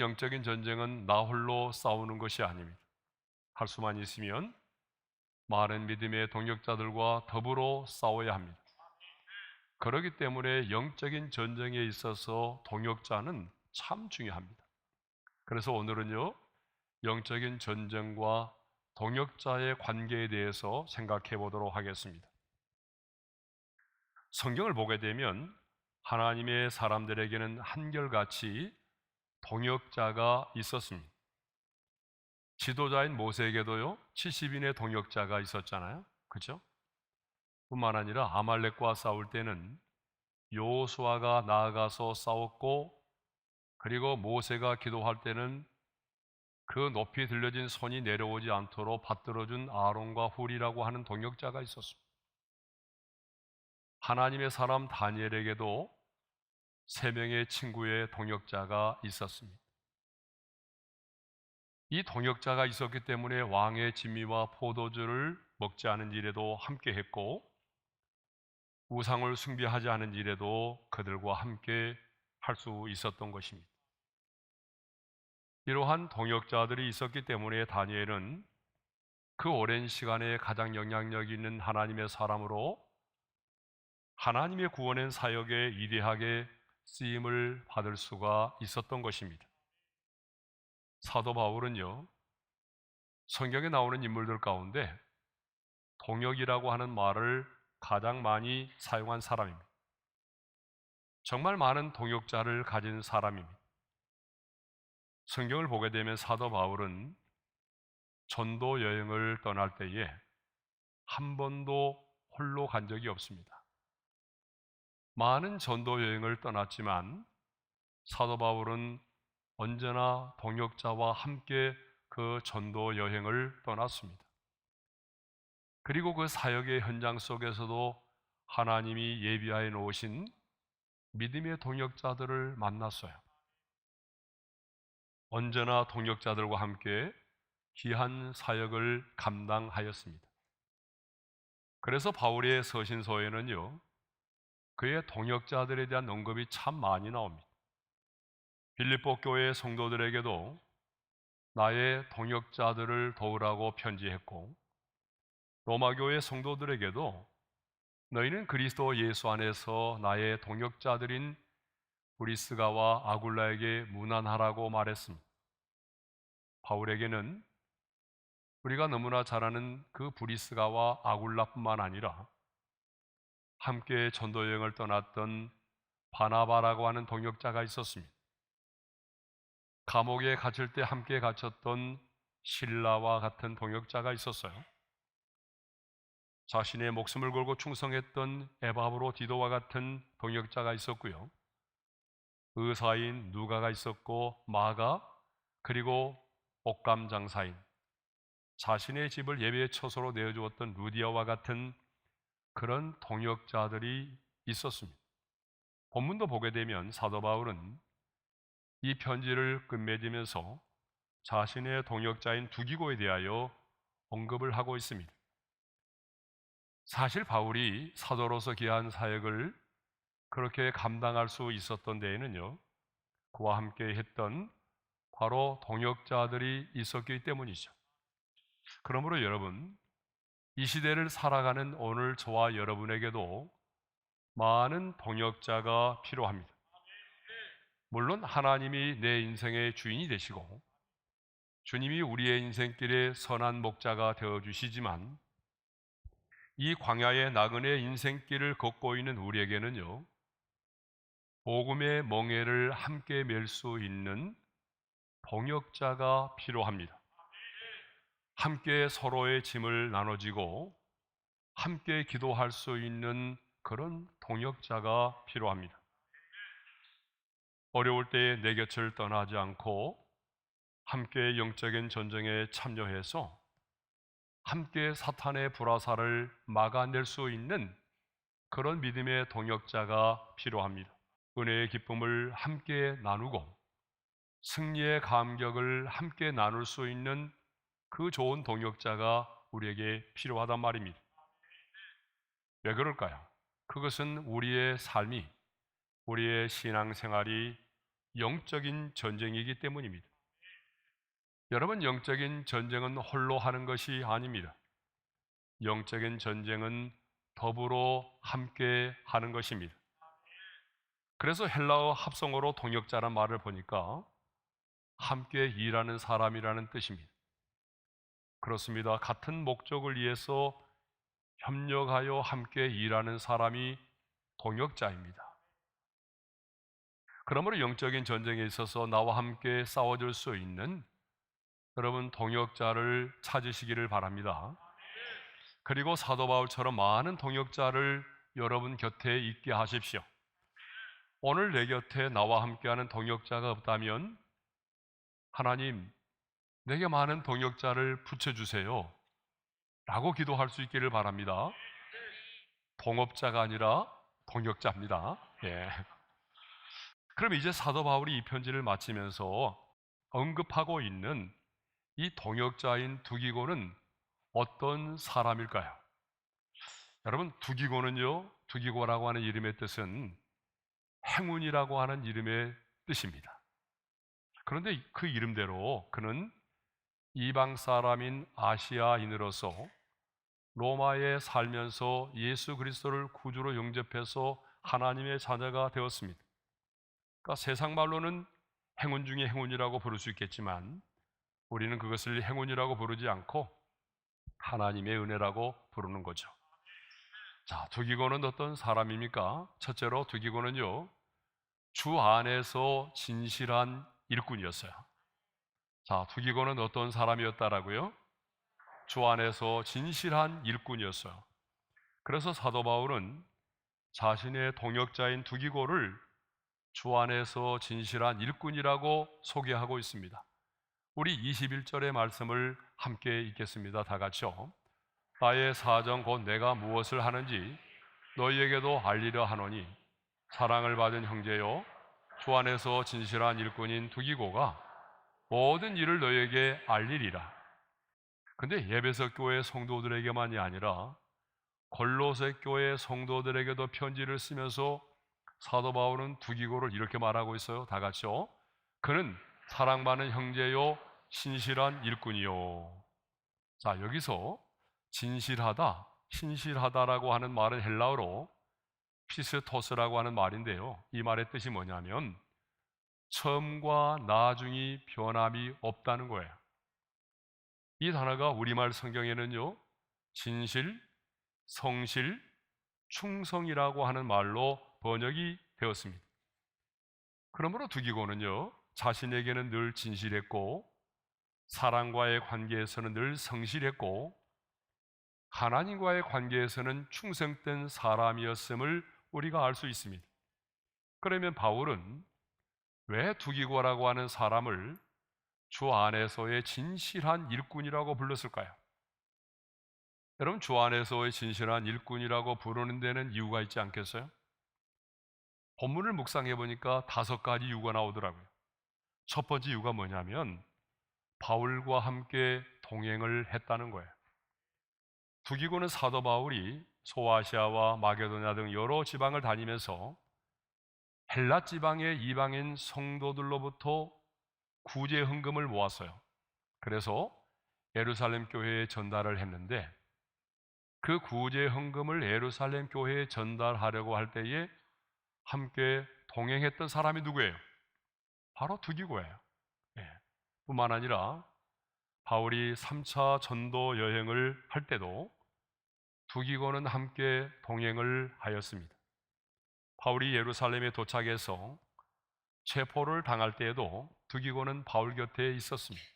영적인 전쟁은 나 홀로 싸우는 것이 아닙니다. 할 수만 있으면 많은 믿음의 동역자들과 더불어 싸워야 합니다. 그렇기 때문에 영적인 전쟁에 있어서 동역자는 참 중요합니다. 그래서 오늘은요, 영적인 전쟁과 동역자의 관계에 대해서 생각해 보도록 하겠습니다. 성경을 보게 되면 하나님의 사람들에게는 한결같이 동역자가 있었습니다. 지도자인 모세에게도요, 70인의 동역자가 있었잖아요. 그죠? 뿐만 아니라 아말렉과 싸울 때는 요수아가 나아가서 싸웠고 그리고 모세가 기도할 때는 그 높이 들려진 손이 내려오지 않도록 받들어준 아론과 훌이라고 하는 동역자가 있었습니다. 하나님의 사람 다니엘에게도 세 명의 친구의 동역자가 있었습니다. 이 동역자가 있었기 때문에 왕의 진미와 포도주를 먹지 않은 일에도 함께 했고 우상을 숭배하지 않은 일에도 그들과 함께 할 수 있었던 것입니다. 이러한 동역자들이 있었기 때문에 다니엘은 그 오랜 시간에 가장 영향력 있는 하나님의 사람으로 하나님의 구원의 사역에 위대하게 쓰임을 받을 수가 있었던 것입니다. 사도 바울은요, 성경에 나오는 인물들 가운데 동역이라고 하는 말을 가장 많이 사용한 사람입니다. 정말 많은 동역자를 가진 사람입니다. 성경을 보게 되면 사도 바울은 전도 여행을 떠날 때에 한 번도 홀로 간 적이 없습니다. 많은 전도 여행을 떠났지만 사도 바울은 언제나 동역자와 함께 그 전도 여행을 떠났습니다. 그리고 그 사역의 현장 속에서도 하나님이 예비하여 놓으신 믿음의 동역자들을 만났어요. 언제나 동역자들과 함께 귀한 사역을 감당하였습니다. 그래서 바울의 서신서에는요, 그의 동역자들에 대한 언급이 참 많이 나옵니다. 빌립보 교회 성도들에게도 나의 동역자들을 도우라고 편지했고, 로마 교회 성도들에게도 너희는 그리스도 예수 안에서 나의 동역자들인 브리스가와 아굴라에게 무난하라고 말했습니다. 바울에게는 우리가 너무나 잘 아는 그 브리스가와 아굴라뿐만 아니라 함께 전도 여행을 떠났던 바나바라고 하는 동역자가 있었습니다. 감옥에 갇힐 때 함께 갇혔던 신라와 같은 동역자가 있었어요. 자신의 목숨을 걸고 충성했던 에바브로 디도와 같은 동역자가 있었고요. 의사인 누가가 있었고 마가 그리고 옥감 장사인 자신의 집을 예배의 처소로 내어주었던 루디아와 같은 그런 동역자들이 있었습니다. 본문도 보게 되면 사도 바울은 이 편지를 끝맺으면서 자신의 동역자인 두기고에 대하여 언급을 하고 있습니다. 사실 바울이 사도로서 귀한 사역을 그렇게 감당할 수 있었던 데에는요, 그와 함께 했던 바로 동역자들이 있었기 때문이죠. 그러므로 여러분, 이 시대를 살아가는 오늘 저와 여러분에게도 많은 동역자가 필요합니다. 물론 하나님이 내 인생의 주인이 되시고 주님이 우리의 인생길에 선한 목자가 되어 주시지만 이 광야의 나그네 인생길을 걷고 있는 우리에게는요. 복음의 멍에를 함께 멜 수 있는 동역자가 필요합니다. 함께 서로의 짐을 나눠지고 함께 기도할 수 있는 그런 동역자가 필요합니다. 어려울 때내 곁을 떠나지 않고 함께 영적인 전쟁에 참여해서 함께 사탄의 불화살을 막아낼 수 있는 그런 믿음의 동역자가 필요합니다. 은혜의 기쁨을 함께 나누고 승리의 감격을 함께 나눌 수 있는 그 좋은 동역자가 우리에게 필요하단 말입니다. 왜 그럴까요? 그것은 우리의 삶이, 우리의 신앙생활이 영적인 전쟁이기 때문입니다. 여러분, 영적인 전쟁은 홀로 하는 것이 아닙니다. 영적인 전쟁은 더불어 함께 하는 것입니다. 그래서 헬라어 합성어로 동역자란 말을 보니까 함께 일하는 사람이라는 뜻입니다. 그렇습니다. 같은 목적을 위해서 협력하여 함께 일하는 사람이 동역자입니다. 그러므로 영적인 전쟁에 있어서 나와 함께 싸워줄 수 있는 여러분 동역자를 찾으시기를 바랍니다. 그리고 사도 바울처럼 많은 동역자를 여러분 곁에 있게 하십시오. 오늘 내 곁에 나와 함께하는 동역자가 없다면 하나님 내게 많은 동역자를 붙여주세요. 라고 기도할 수 있기를 바랍니다. 동업자가 아니라 동역자입니다. 예. 그럼 이제 사도 바울이 이 편지를 마치면서 언급하고 있는 이 동역자인 두기고는 어떤 사람일까요? 여러분, 두기고는요, 두기고라고 하는 이름의 뜻은 행운이라고 하는 이름의 뜻입니다. 그런데 그 이름대로 그는 이방 사람인 아시아인으로서 로마에 살면서 예수 그리스도를 구주로 영접해서 하나님의 자녀가 되었습니다. 그러니까 세상 말로는 행운 중에 행운이라고 부를 수 있겠지만 우리는 그것을 행운이라고 부르지 않고 하나님의 은혜라고 부르는 거죠. 자, 두기고는 어떤 사람입니까? 첫째로 두기고는요, 주 안에서 진실한 일꾼이었어요. 자, 두기고는 어떤 사람이었다라고요? 주 안에서 진실한 일꾼이었어요. 그래서 사도 바울은 자신의 동역자인 두기고를 주 안에서 진실한 일꾼이라고 소개하고 있습니다. 우리 21절의 말씀을 함께 읽겠습니다. 다 같이요. 나의 사정 곧 내가 무엇을 하는지 너희에게도 알리려 하노니 사랑을 받은 형제요 주 안에서 진실한 일꾼인 두기고가 모든 일을 너희에게 알리리라. 근데 예배석 교회 성도들에게만이 아니라 골로새 교회 성도들에게도 편지를 쓰면서 사도 바울은 두기고를 이렇게 말하고 있어요. 다 같이요. 그는 사랑받는 형제요 신실한 일꾼이요. 자, 여기서 진실하다, 신실하다라고 하는 말은 헬라어로 피스토스라고 하는 말인데요. 이 말의 뜻이 뭐냐면 처음과 나중이 변함이 없다는 거예요. 이 단어가 우리말 성경에는요, 진실, 성실, 충성이라고 하는 말로 번역이 되었습니다. 그러므로 두기고는요, 자신에게는 늘 진실했고, 사랑과의 관계에서는 늘 성실했고, 하나님과의 관계에서는 충성된 사람이었음을 우리가 알 수 있습니다. 그러면 바울은 왜 두기고라고 하는 사람을 주 안에서의 진실한 일꾼이라고 불렀을까요? 여러분, 주 안에서의 진실한 일꾼이라고 부르는 데는 이유가 있지 않겠어요? 본문을 묵상해 보니까 다섯 가지 이유가 나오더라고요. 첫 번째 이유가 뭐냐면 바울과 함께 동행을 했다는 거예요. 두기고는 사도 바울이 소아시아와 마게도냐 등 여러 지방을 다니면서 헬라 지방의 이방인 성도들로부터 구제 헌금을 모았어요. 그래서 예루살렘 교회에 전달을 했는데 그 구제 헌금을 예루살렘 교회에 전달하려고 할 때에 함께 동행했던 사람이 누구예요? 바로 두기고예요. 예. 뿐만 아니라 바울이 3차 전도 여행을 할 때도 두기고는 함께 동행을 하였습니다. 바울이 예루살렘에 도착해서 체포를 당할 때에도 두기고는 바울 곁에 있었습니다.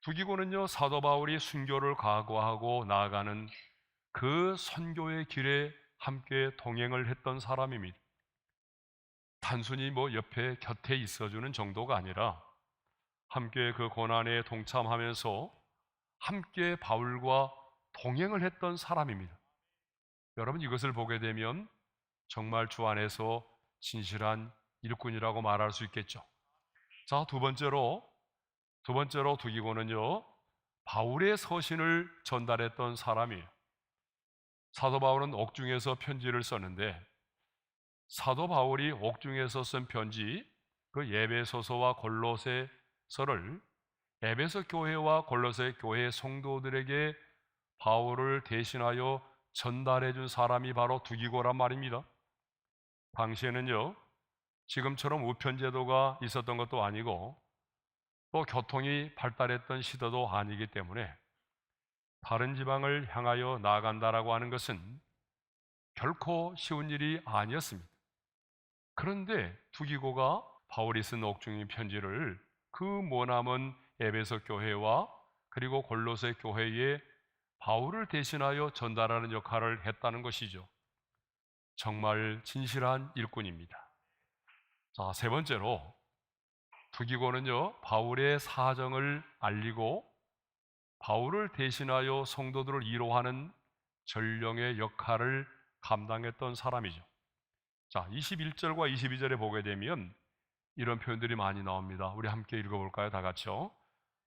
두기고는요 사도 바울이 순교를 각오하고 나아가는 그 선교의 길에 함께 동행을 했던 사람입니다. 단순히 뭐 옆에 곁에 있어주는 정도가 아니라 함께 그 고난에 동참하면서 함께 바울과 동행을 했던 사람입니다. 여러분 이것을 보게 되면 정말 주 안에서 진실한 일꾼이라고 말할 수 있겠죠. 자, 두 번째로 두 번째로 두기고는요. 바울의 서신을 전달했던 사람이에요. 사도 바울은 옥중에서 편지를 썼는데 사도 바울이 옥중에서 쓴 편지 그 예배소서와 골로새서를 에베소 교회와 골로새 교회 성도들에게 바울을 대신하여 전달해 준 사람이 바로 두기고란 말입니다. 당시에는요, 지금처럼 우편제도가 있었던 것도 아니고 또 교통이 발달했던 시대도 아니기 때문에 다른 지방을 향하여 나아간다라고 하는 것은 결코 쉬운 일이 아니었습니다. 그런데 두기고가 바울이 쓴 옥중인 편지를 그 모남은 에베소 교회와 그리고 골로새 교회에 바울을 대신하여 전달하는 역할을 했다는 것이죠. 정말 진실한 일꾼입니다. 자, 세 번째로 두기고는요, 바울의 사정을 알리고 바울을 대신하여 성도들을 위로하는 전령의 역할을 감당했던 사람이죠. 자, 21절과 22절에 보게 되면 이런 표현들이 많이 나옵니다. 우리 함께 읽어볼까요? 다 같이요.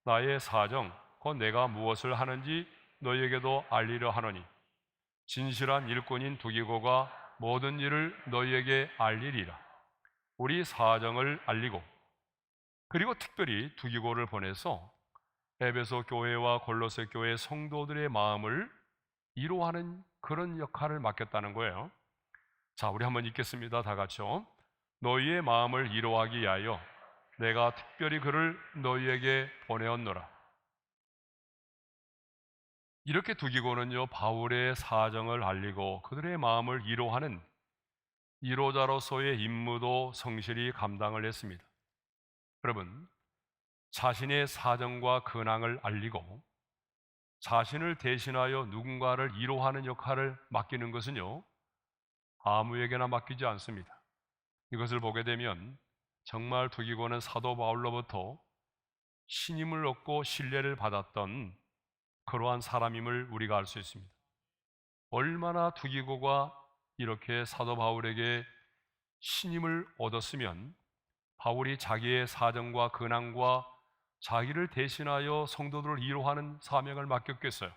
나의 사정, 곧 내가 무엇을 하는지 너희에게도 알리려 하노니 진실한 일꾼인 두기고가 모든 일을 너희에게 알리리라. 우리 사정을 알리고 그리고 특별히 두기고를 보내서 에베소 교회와 골로새 교회 성도들의 마음을 위로하는 그런 역할을 맡겼다는 거예요. 자, 우리 한번 읽겠습니다. 다 같이요. 너희의 마음을 위로하기 위하여 내가 특별히 그를 너희에게 보내었노라. 이렇게 두기고는요, 바울의 사정을 알리고 그들의 마음을 위로하는 위로자로서의 임무도 성실히 감당을 했습니다. 여러분, 자신의 사정과 근황을 알리고 자신을 대신하여 누군가를 위로하는 역할을 맡기는 것은요, 아무에게나 맡기지 않습니다. 이것을 보게 되면 정말 두기고는 사도 바울로부터 신임을 얻고 신뢰를 받았던 그러한 사람임을 우리가 알 수 있습니다. 얼마나 두기고가 이렇게 사도 바울에게 신임을 얻었으면 바울이 자기의 사정과 근황과 자기를 대신하여 성도들을 위로하는 사명을 맡겼겠어요.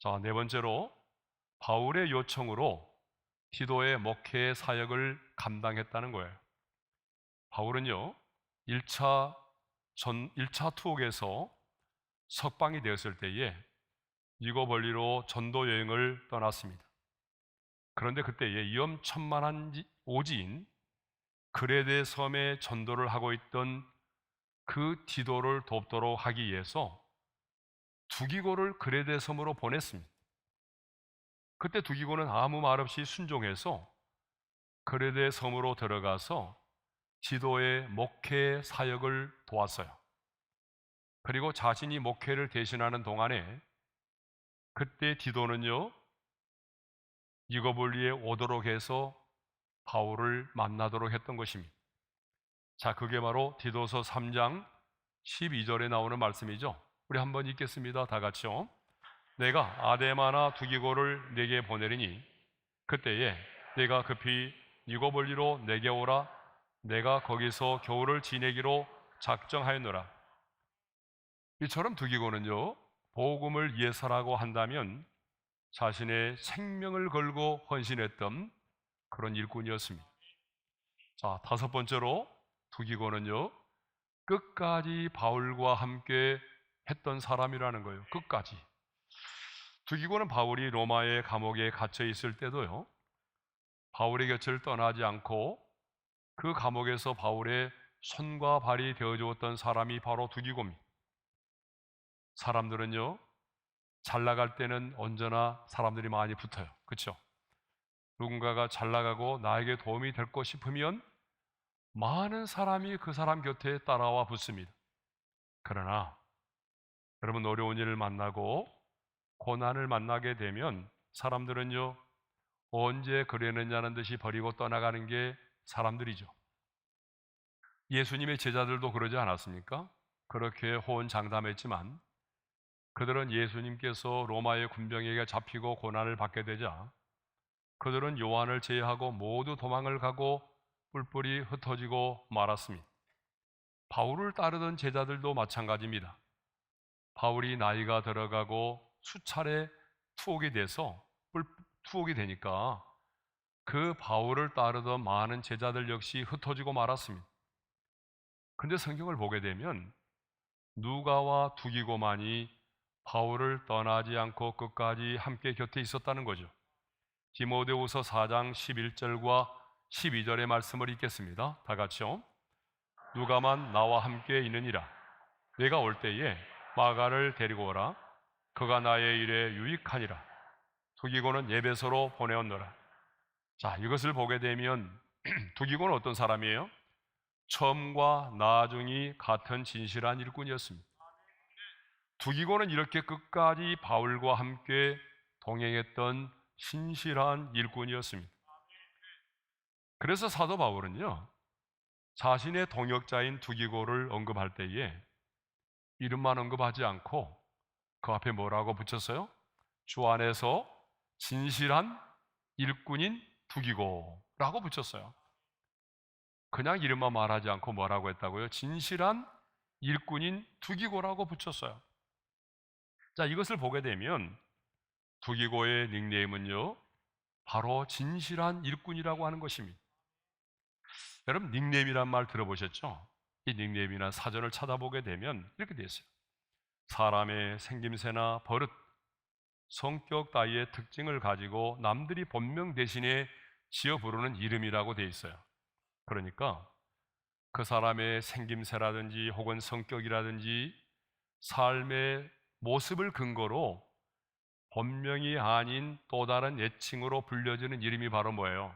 자, 네 번째로 바울의 요청으로 디도의 목회 사역을 감당했다는 거예요. 바울은요, 1차 전 1차 투옥에서 석방이 되었을 때에 이고벌리로 전도 여행을 떠났습니다. 그런데 그때에 위험천만한 오지인 그레데 섬에 전도를 하고 있던 그 디도를 돕도록 하기 위해서 두기고를 그레데 섬으로 보냈습니다. 그때 두기고는 아무 말 없이 순종해서 그레데 섬으로 들어가서 지도의 목회 사역을 도왔어요. 그리고 자신이 목회를 대신하는 동안에 그때 디도는요 이거볼리에 오도록 해서 바울을 만나도록 했던 것입니다. 자, 그게 바로 디도서 3장 12절에 나오는 말씀이죠. 우리 한번 읽겠습니다. 다 같이요. 내가 아데마나 두기고를 내게 보내리니 그때에 내가 급히 이고볼리로 내게 오라 내가 거기서 겨울을 지내기로 작정하였노라. 이처럼 두기고는요 복음을 예사라고 한다면 자신의 생명을 걸고 헌신했던 그런 일꾼이었습니다. 자 다섯 번째로 두기고는요 끝까지 바울과 함께 했던 사람이라는 거예요. 끝까지. 두기고는 바울이 로마의 감옥에 갇혀 있을 때도요 바울의 곁을 떠나지 않고 그 감옥에서 바울의 손과 발이 되어 주었던 사람이 바로 두기고입니다. 사람들은요, 잘 나갈 때는 언제나 사람들이 많이 붙어요. 그렇죠? 누군가가 잘 나가고 나에게 도움이 될 것 싶으면 많은 사람이 그 사람 곁에 따라와 붙습니다. 그러나 여러분 어려운 일을 만나고 고난을 만나게 되면 사람들은요 언제 그랬느냐는 듯이 버리고 떠나가는 게 사람들이죠. 예수님의 제자들도 그러지 않았습니까? 그렇게 호언장담했지만 그들은 예수님께서 로마의 군병에게 잡히고 고난을 받게 되자 그들은 요한을 제외하고 모두 도망을 가고 뿔뿔이 흩어지고 말았습니다. 바울을 따르던 제자들도 마찬가지입니다. 바울이 나이가 들어가고 수차례 투옥이 돼서 투옥이 되니까 그 바울을 따르던 많은 제자들 역시 흩어지고 말았습니다. 근데 성경을 보게 되면 누가와 두기고만이 바울을 떠나지 않고 끝까지 함께 곁에 있었다는 거죠. 디모데후서 4장 11절과 12절의 말씀을 읽겠습니다. 다 같이요. 누가만 나와 함께 있느니라. 내가 올 때에 마가를 데리고 오라. 그가 나의 일에 유익하니라. 두기고는 예배소로 보내었노라. 자, 이것을 보게 되면 두기고는 어떤 사람이에요? 처음과 나중이 같은 진실한 일꾼이었습니다. 두기고는 이렇게 끝까지 바울과 함께 동행했던 신실한 일꾼이었습니다. 그래서 사도 바울은요, 자신의 동역자인 두기고를 언급할 때에 이름만 언급하지 않고 그 앞에 뭐라고 붙였어요? 주 안에서 진실한 일꾼인 두기고라고 붙였어요. 그냥 이름만 말하지 않고 뭐라고 했다고요? 진실한 일꾼인 두기고라고 붙였어요. 자, 이것을 보게 되면 두기고의 닉네임은요, 바로 진실한 일꾼이라고 하는 것입니다. 여러분, 닉네임이란 말 들어보셨죠? 이 닉네임이나 사전을 찾아보게 되면 이렇게 되어 있어요. 사람의 생김새나 버릇, 성격 따위의 특징을 가지고 남들이 본명 대신에 지어 부르는 이름이라고 되어 있어요. 그러니까 그 사람의 생김새라든지 혹은 성격이라든지 삶의 모습을 근거로 본명이 아닌 또 다른 애칭으로 불려지는 이름이 바로 뭐예요?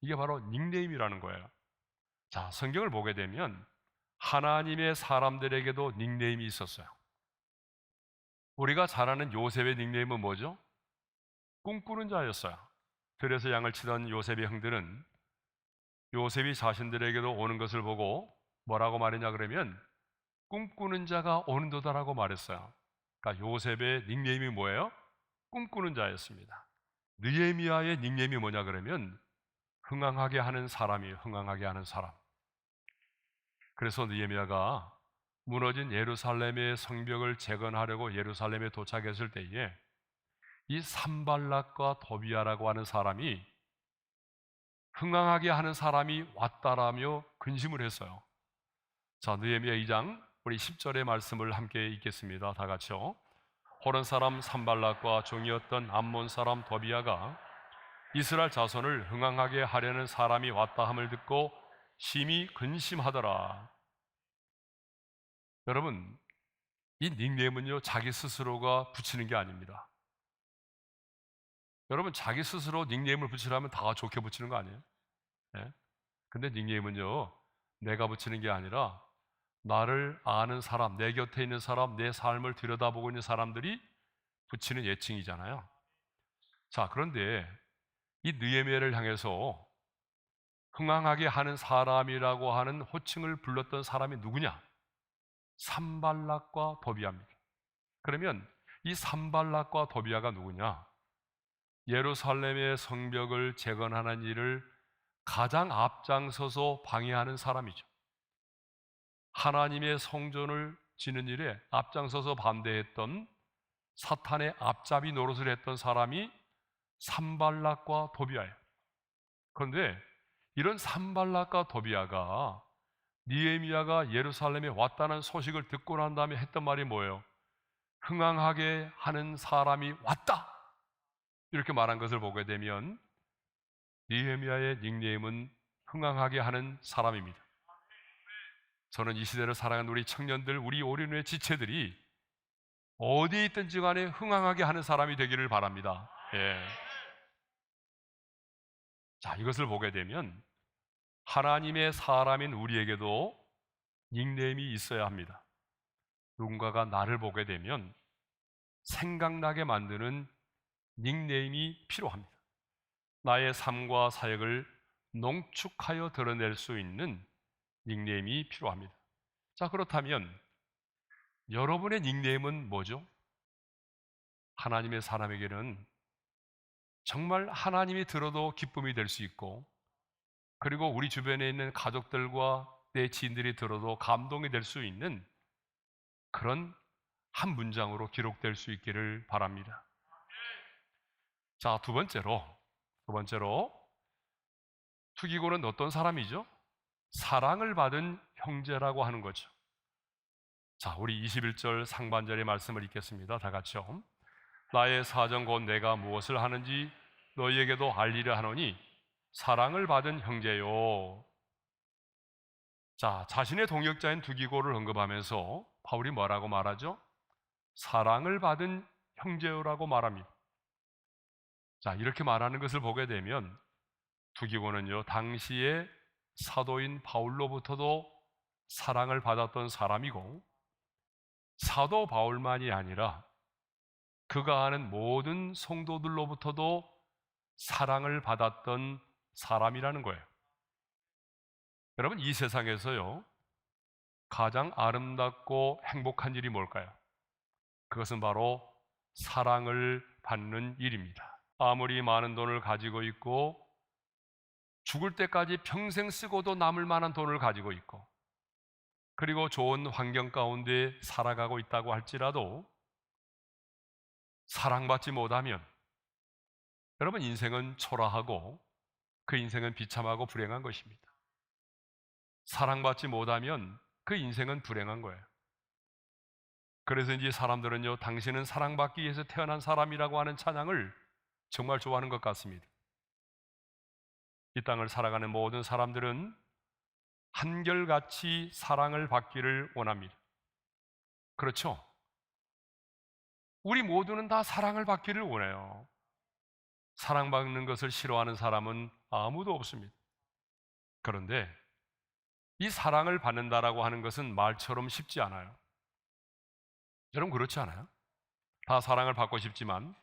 이게 바로 닉네임이라는 거예요. 자, 성경을 보게 되면 하나님의 사람들에게도 닉네임이 있었어요. 우리가 잘 아는 요셉의 닉네임은 뭐죠? 꿈꾸는 자였어요. 들에서 양을 치던 요셉의 형들은 요셉이 자신들에게도 오는 것을 보고 뭐라고 말했냐 그러면 꿈꾸는 자가 오는도다라고 말했어요. 그러니까 요셉의 닉네임이 뭐예요? 꿈꾸는 자였습니다. 느헤미야의 닉네임이 뭐냐 그러면 흥황하게 하는 사람이에요. 흥황하게 하는 사람. 그래서 느헤미야가 무너진 예루살렘의 성벽을 재건하려고 예루살렘에 도착했을 때에 이 산발락과 도비아라고 하는 사람이 흥황하게 하는 사람이 왔다라며 근심을 했어요. 자, 느헤미야 2장 우리 10절의 말씀을 함께 읽겠습니다. 다 같이요. 호른 사람 산발락과 종이었던 암몬 사람 도비아가 이스라엘 자손을 흥황하게 하려는 사람이 왔다 함을 듣고 심히 근심하더라. 여러분, 이 닉네임은요, 자기 스스로가 붙이는 게 아닙니다. 여러분, 자기 스스로 닉네임을 붙이려면 다 좋게 붙이는 거 아니에요? 예? 근데 닉네임은요, 내가 붙이는 게 아니라 나를 아는 사람, 내 곁에 있는 사람, 내 삶을 들여다보고 있는 사람들이 붙이는 예칭이잖아요. 자, 그런데 이 느헤미야를 향해서 흥황하게 하는 사람이라고 하는 호칭을 불렀던 사람이 누구냐? 산발락과 도비아입니다. 그러면 이 산발락과 도비아가 누구냐? 예루살렘의 성벽을 재건하는 일을 가장 앞장서서 방해하는 사람이죠. 하나님의 성전을 지는 일에 앞장서서 반대했던 사탄의 앞잡이 노릇을 했던 사람이 산발락과 도비아예요. 그런데 이런 산발락과 도비아가 니에미아가 예루살렘에 왔다는 소식을 듣고 난 다음에 했던 말이 뭐예요? 흥황하게 하는 사람이 왔다. 이렇게 말한 것을 보게 되면 니에미아의 닉네임은 흥황하게 하는 사람입니다. 저는 이 시대를 살아가는 우리 청년들, 우리 오륜의 지체들이 어디에 있든지 간에 흥황하게 하는 사람이 되기를 바랍니다. 예. 자, 이것을 보게 되면 하나님의 사람인 우리에게도 닉네임이 있어야 합니다. 누군가가 나를 보게 되면 생각나게 만드는 닉네임이 필요합니다. 나의 삶과 사역을 농축하여 드러낼 수 있는 닉네임이 필요합니다. 자, 그렇다면 여러분의 닉네임은 뭐죠? 하나님의 사람에게는 정말 하나님이 들어도 기쁨이 될 수 있고 그리고 우리 주변에 있는 가족들과 내 지인들이 들어도 감동이 될 수 있는 그런 한 문장으로 기록될 수 있기를 바랍니다. 자, 두 번째로, 두 번째로, 투기고는 어떤 사람이죠? 사랑을 받은 형제라고 하는 거죠. 자, 우리 21절 상반절의 말씀을 읽겠습니다. 다 같이요. 나의 사정 곧 내가 무엇을 하는지 너희에게도 알리려 하노니 사랑을 받은 형제요. 자, 자신의 동역자인 두기고를 언급하면서 바울이 뭐라고 말하죠? 사랑을 받은 형제요라고 말합니다. 자, 이렇게 말하는 것을 보게 되면 두기고는요, 당시에 사도인 바울로부터도 사랑을 받았던 사람이고, 사도 바울만이 아니라 그가 아는 모든 성도들로부터도 사랑을 받았던 사람이라는 거예요. 여러분, 이 세상에서요, 가장 아름답고 행복한 일이 뭘까요? 그것은 바로 사랑을 받는 일입니다. 아무리 많은 돈을 가지고 있고, 죽을 때까지 평생 쓰고도 남을 만한 돈을 가지고 있고, 그리고 좋은 환경 가운데 살아가고 있다고 할지라도, 사랑받지 못하면, 여러분, 인생은 초라하고, 그 인생은 비참하고 불행한 것입니다. 사랑받지 못하면 그 인생은 불행한 거예요. 그래서 이제 사람들은요, 당신은 사랑받기 위해서 태어난 사람이라고 하는 찬양을 정말 좋아하는 것 같습니다. 이 땅을 살아가는 모든 사람들은 한결같이 사랑을 받기를 원합니다. 그렇죠? 우리 모두는 다 사랑을 받기를 원해요. 사랑받는 것을 싫어하는 사람은 아무도 없습니다. 그런데 이 사랑을 받는다라고 하는 것은 말처럼 쉽지 않아요. 여러분 그렇지 않아요? 다 사랑을 받고 싶지만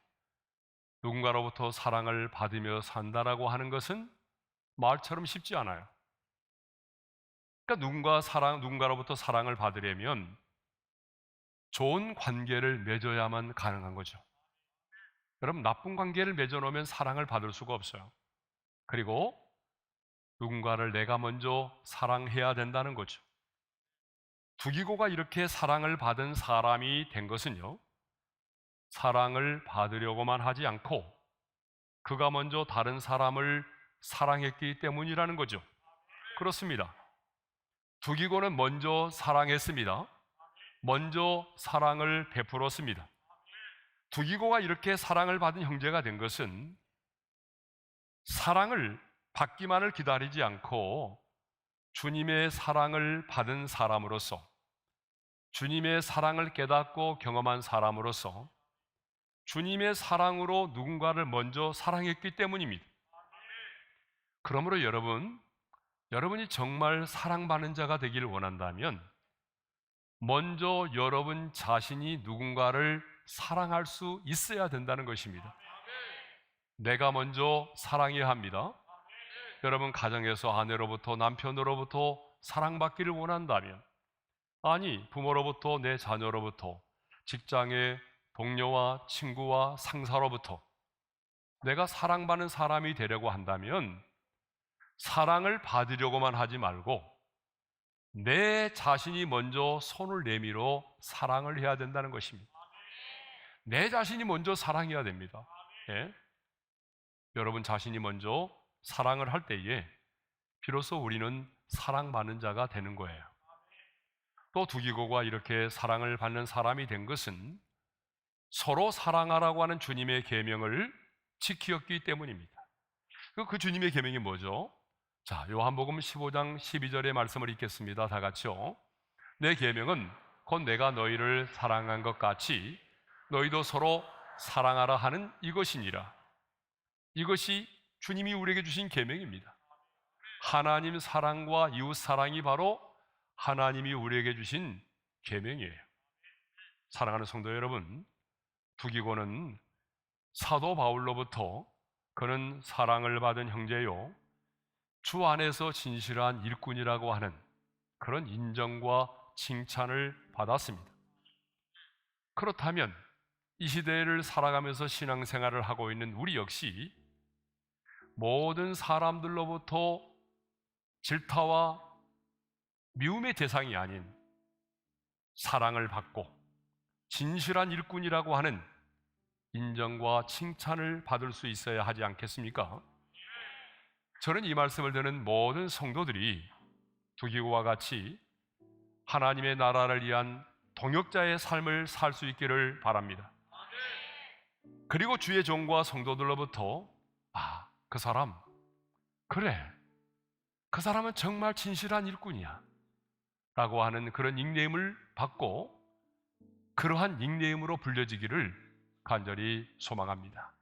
누군가로부터 사랑을 받으며 산다라고 하는 것은 말처럼 쉽지 않아요. 그러니까 누군가 사랑 누군가로부터 사랑을 받으려면 좋은 관계를 맺어야만 가능한 거죠. 여러분 나쁜 관계를 맺어 놓으면 사랑을 받을 수가 없어요. 그리고 누군가를 내가 먼저 사랑해야 된다는 거죠. 두기고가 이렇게 사랑을 받은 사람이 된 것은요, 사랑을 받으려고만 하지 않고 그가 먼저 다른 사람을 사랑했기 때문이라는 거죠. 그렇습니다. 두기고는 먼저 사랑했습니다. 먼저 사랑을 베풀었습니다. 두기고가 이렇게 사랑을 받은 형제가 된 것은 사랑을 받기만을 기다리지 않고 주님의 사랑을 받은 사람으로서 주님의 사랑을 깨닫고 경험한 사람으로서 주님의 사랑으로 누군가를 먼저 사랑했기 때문입니다. 그러므로 여러분, 여러분이 정말 사랑받는 자가 되기를 원한다면 먼저 여러분 자신이 누군가를 사랑할 수 있어야 된다는 것입니다. 내가 먼저 사랑해야 합니다. 여러분 가정에서 아내로부터 남편으로부터 사랑받기를 원한다면 아니 부모로부터 내 자녀로부터 직장의 동료와 친구와 상사로부터 내가 사랑받는 사람이 되려고 한다면 사랑을 받으려고만 하지 말고 내 자신이 먼저 손을 내밀어 사랑을 해야 된다는 것입니다. 내 자신이 먼저 사랑해야 됩니다. 예? 여러분 자신이 먼저 사랑을 할 때에 비로소 우리는 사랑받는 자가 되는 거예요. 또 두기고가 이렇게 사랑을 받는 사람이 된 것은 서로 사랑하라고 하는 주님의 계명을 지키었기 때문입니다. 그, 그 주님의 계명이 뭐죠? 자, 요한복음 15장 12절의 말씀을 읽겠습니다. 다 같이요. 내 계명은 곧 내가 너희를 사랑한 것 같이 너희도 서로 사랑하라 하는 이것이니라. 이것이 주님이 우리에게 주신 계명입니다. 하나님 사랑과 이웃 사랑이 바로 하나님이 우리에게 주신 계명이에요. 사랑하는 성도 여러분, 두기고는 사도 바울로부터 그는 사랑을 받은 형제요, 주 안에서 진실한 일꾼이라고 하는 그런 인정과 칭찬을 받았습니다. 그렇다면 이 시대를 살아가면서 신앙생활을 하고 있는 우리 역시 모든 사람들로부터 질타와 미움의 대상이 아닌 사랑을 받고 진실한 일꾼이라고 하는 인정과 칭찬을 받을 수 있어야 하지 않겠습니까? 저는 이 말씀을 듣는 모든 성도들이 두기고와 같이 하나님의 나라를 위한 동역자의 삶을 살 수 있기를 바랍니다. 그리고 주의 종과 성도들로부터 아, 그 사람 그래. 그 사람은 정말 진실한 일꾼이야. 라고 하는 그런 닉네임을 받고 그러한 닉네임으로 불려지기를 간절히 소망합니다.